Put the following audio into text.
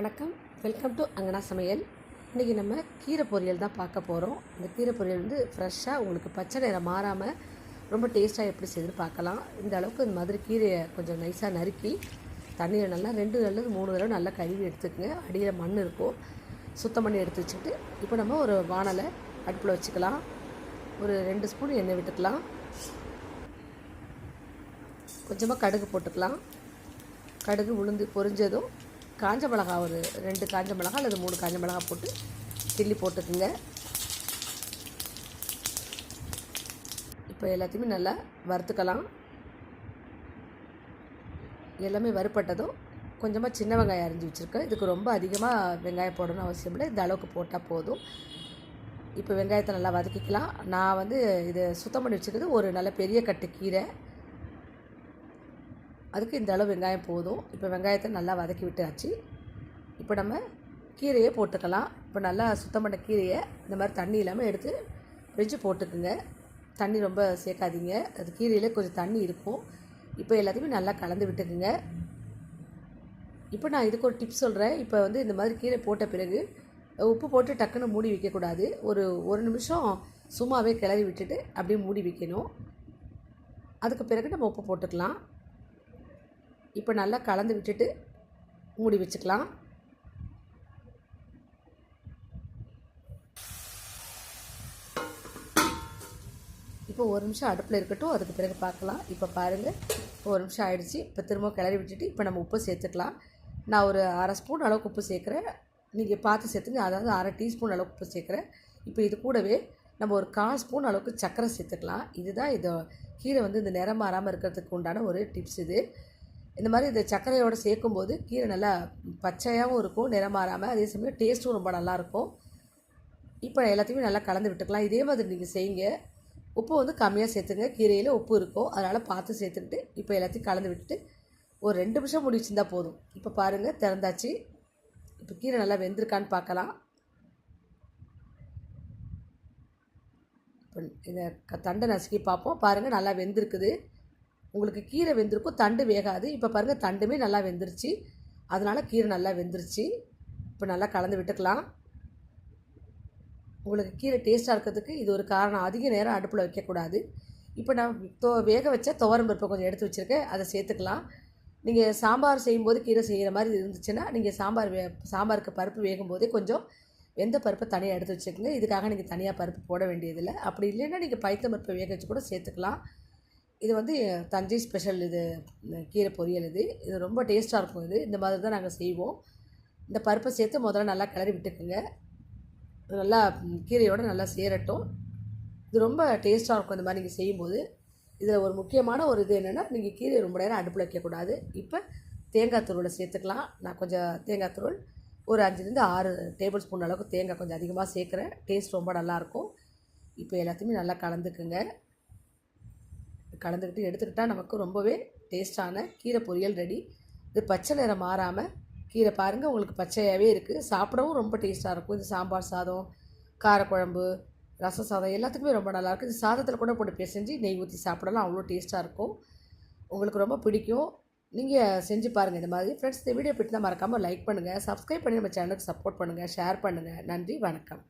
வணக்கம். Welcome to அங்கனா சமையல். இன்றைக்கி நம்ம கீரை பொரியல் தான் பார்க்க போகிறோம் இந்த கீரை பொரியல் வந்து ஃப்ரெஷ்ஷாக உங்களுக்கு பச்சை நிறம் மாறாமல் ரொம்ப டேஸ்ட்டாக எப்படி செய்யுதுன்னு பார்க்கலாம். இந்த அளவுக்கு இந்த மாதிரி கீரையை கொஞ்சம் நைஸாக நறுக்கி தண்ணியில் நல்லா ரெண்டு அல்லது மூணு தடவை நல்லா கழுவி எடுத்துக்கோங்க. அடியில் மண் இருக்கும். சுத்தம் பண்ணி எடுத்து வச்சுக்கிட்டு இப்போ நம்ம ஒரு வானலை அடுப்பில் வச்சுக்கலாம். ஒரு ரெண்டு ஸ்பூன் எண்ணெய் விட்டுக்கலாம். கொஞ்சமாக கடுகு போட்டுக்கலாம். கடுகு உளுந்து பொரிஞ்சதும் காஞ்ச மிளகா ஒரு ரெண்டு காஞ்ச மிளகா அல்லது மூணு காஞ்ச மிளகா போட்டு சில்லி போட்டுக்குங்க. இப்போ எல்லாத்தையுமே நல்லா வறுத்துக்கலாம். எல்லாமே வறுப்பட்டதும் கொஞ்சமாக சின்ன வெங்காயம் அரிஞ்சு வச்சுருக்கேன். இதுக்கு ரொம்ப அதிகமாக வெங்காயம் போடணும்னு அவசியம் இல்லை. இந்த அளவுக்கு போட்டால் போதும். இப்போ வெங்காயத்தை நல்லா வதக்கிக்கலாம். நான் வந்து இதை சுத்தம் பண்ணி வச்சுருக்கிறது ஒரு நல்ல பெரிய கட்டு கீரை. அதுக்கு இந்த அளவு வெங்காயம் போதும். இப்போ வெங்காயத்தை நல்லா வதக்கி விட்டாச்சு. இப்போ நம்ம கீரையை போட்டுக்கலாம். இப்போ நல்லா சுத்தம் பண்ண கீரையை இந்த மாதிரி தண்ணி இல்லாமல் எடுத்து ஃப்ரிட்ஜு போட்டுக்குங்க. தண்ணி ரொம்ப சேர்க்காதீங்க. அது கீரையில் கொஞ்சம் தண்ணி இருக்கும். இப்போ எல்லாத்தையுமே நல்லா கலந்து விட்டுக்குங்க. இப்போ நான் இதுக்கு ஒரு டிப்ஸ் சொல்கிறேன் இப்போ வந்து இந்த மாதிரி கீரை போட்ட பிறகு உப்பு போட்டு டக்குன்னு மூடி வைக்கக்கூடாது. ஒரு ஒரு நிமிஷம் சும்மாவே கிளறி விட்டுட்டு அப்படியே மூடி வைக்கணும். அதுக்கு பிறகு நம்ம உப்பு போட்டுக்கலாம். இப்போ நல்லா கலந்து விட்டுட்டு மூடி வச்சுக்கலாம். இப்போ ஒரு நிமிஷம் அடுப்பில் இருக்கட்டும் அதுக்கு பிறகு பார்க்கலாம். இப்போ பாருங்கள் இப்போ ஒரு நிமிஷம் ஆகிடுச்சி இப்போ திரும்ப கிளறி விட்டுட்டு இப்போ நம்ம உப்பு சேர்த்துக்கலாம். நான் ஒரு அரை ஸ்பூன் அளவுக்கு உப்பு சேர்க்குறேன். நீங்கள் பார்த்து சேர்த்துங்க. அதாவது அரை டீஸ்பூன் அளவுக்கு உப்பு சேர்க்குறேன். இப்போ இது கூடவே நம்ம ஒரு கால் ஸ்பூன் அளவுக்கு சர்க்கரை சேர்த்துக்கலாம். இதுதான் இதோ கீரை வந்து இந்த நிறம் மாறாமல் இருக்கிறதுக்கு உண்டான ஒரு டிப்ஸ் இது. இந்த மாதிரி இந்த சர்க்கரையோடு சேர்க்கும்போது கீரை நல்லா பச்சையாகவும் இருக்கும் நிறம் மாறாமல் அதே சமயம் டேஸ்ட்டும் ரொம்ப நல்லாயிருக்கும். இப்போ எல்லாத்தையுமே நல்லா கலந்து விட்டுக்கலாம். இதே மாதிரி நீங்கள் செய்யுங்க. உப்பு வந்து கம்மியாக சேர்த்துங்க. கீரையில் உப்பு இருக்கும். அதனால் பார்த்து சேர்த்துக்கிட்டு இப்போ எல்லாத்தையும் கலந்து விட்டுட்டு ஒரு ரெண்டு நிமிஷம் முடிச்சிருந்தா போதும். இப்போ பாருங்கள் திறந்தாச்சு. இப்போ கீரை நல்லா வெந்திருக்கான்னு பார்க்கலாம். இப்போ இதை தண்டை நசுக்கி பார்ப்போம். பாருங்கள் நல்லா வெந்திருக்குது. உங்களுக்கு கீரை வெந்திருக்கும் தண்டு வேகாது. இப்போ பாருங்கள் தண்டுமே நல்லா வெந்துருச்சு. அதனால் கீரை நல்லா வெந்துருச்சு. இப்போ நல்லா கலந்து விட்டுக்கலாம். உங்களுக்கு கீரை டேஸ்ட்டாக இருக்கிறதுக்கு இது ஒரு காரணம். அதிக நேரம் அடுப்பில் வைக்கக்கூடாது. இப்போ நான் தோ வேக வச்ச துவரம் பருப்பை கொஞ்சம் எடுத்து வச்சுருக்கேன். அதை சேர்த்துக்கலாம். நீங்கள் சாம்பார் செய்யும்போது கீரை செய்கிற மாதிரி இருந்துச்சுன்னா நீங்கள் சாம்பார் வே சாம்பாருக்கு பருப்பு வேகும்போதே கொஞ்சம் வெந்த பருப்பை தனியாக எடுத்து வச்சுக்கோங்க. இதுக்காக நீங்கள் தனியாக பருப்பு போட வேண்டியதில்லை. அப்படி இல்லைன்னா நீங்கள் பைத்த பருப்பை வேக வச்சு கூட சேர்த்துக்கலாம். இது வந்து தஞ்சை ஸ்பெஷல் இது கீரை பொரியல் இது. இது ரொம்ப டேஸ்ட்டாக இருக்கும் இது. இந்த மாதிரி தான் நாங்கள் செய்வோம். இந்த பருப்பை சேர்த்து முதல்ல நல்லா கிளறி விட்டுக்குங்க. நல்லா கீரையோடு நல்லா சேரட்டும். இது ரொம்ப டேஸ்ட்டாக இருக்கும் இந்த மாதிரி நீங்கள் செய்யும்போது. இதில் ஒரு முக்கியமான ஒரு இது என்னென்னா நீங்கள் கீரையை ரொம்ப நேரம் அடுப்பில் வைக்கக்கூடாது. இப்போ தேங்காய் துருளை சேர்த்துக்கலாம். நான் கொஞ்சம் தேங்காய் துருள் ஒரு அஞ்சுலேருந்து ஆறு டேபிள் ஸ்பூன் அளவுக்கு தேங்காய் கொஞ்சம் அதிகமாக சேர்க்குறேன். டேஸ்ட் ரொம்ப நல்லாயிருக்கும் இப்போ எல்லாத்தையுமே நல்லா கலந்துக்குங்க. கலந்துக்கிட்டு எடுத்துக்கிட்டால் நமக்கு ரொம்பவே டேஸ்ட்டான கீரை பொரியல் ரெடி. இது பச்சை நிறம் மாறாமல் கீரை பாருங்கள் உங்களுக்கு பச்சையாகவே இருக்குது சாப்பிடவும் ரொம்ப டேஸ்ட்டாக இருக்கும். இது சாம்பார் சாதம் காரக்குழம்பு ரச சாதம் எல்லாத்துக்குமே ரொம்ப நல்லாயிருக்கும் இது சாதத்தில் கூட போட்டு பிசைஞ்சு நெய் ஊற்றி சாப்பிடலாம். அவ்வளோ டேஸ்ட்டாக இருக்கும். உங்களுக்கு ரொம்ப பிடிக்கும். நீங்கள் செஞ்சு பாருங்கள் இந்த மாதிரி. ஃப்ரெண்ட்ஸ் இந்த வீடியோ பிடிச்சா மறக்காமல் லைக் பண்ணுங்கள் சப்ஸ்கிரைப் பண்ணி நம்ம சேனலுக்கு சப்போர்ட் பண்ணுங்கள் ஷேர் பண்ணுங்கள் நன்றி வணக்கம்.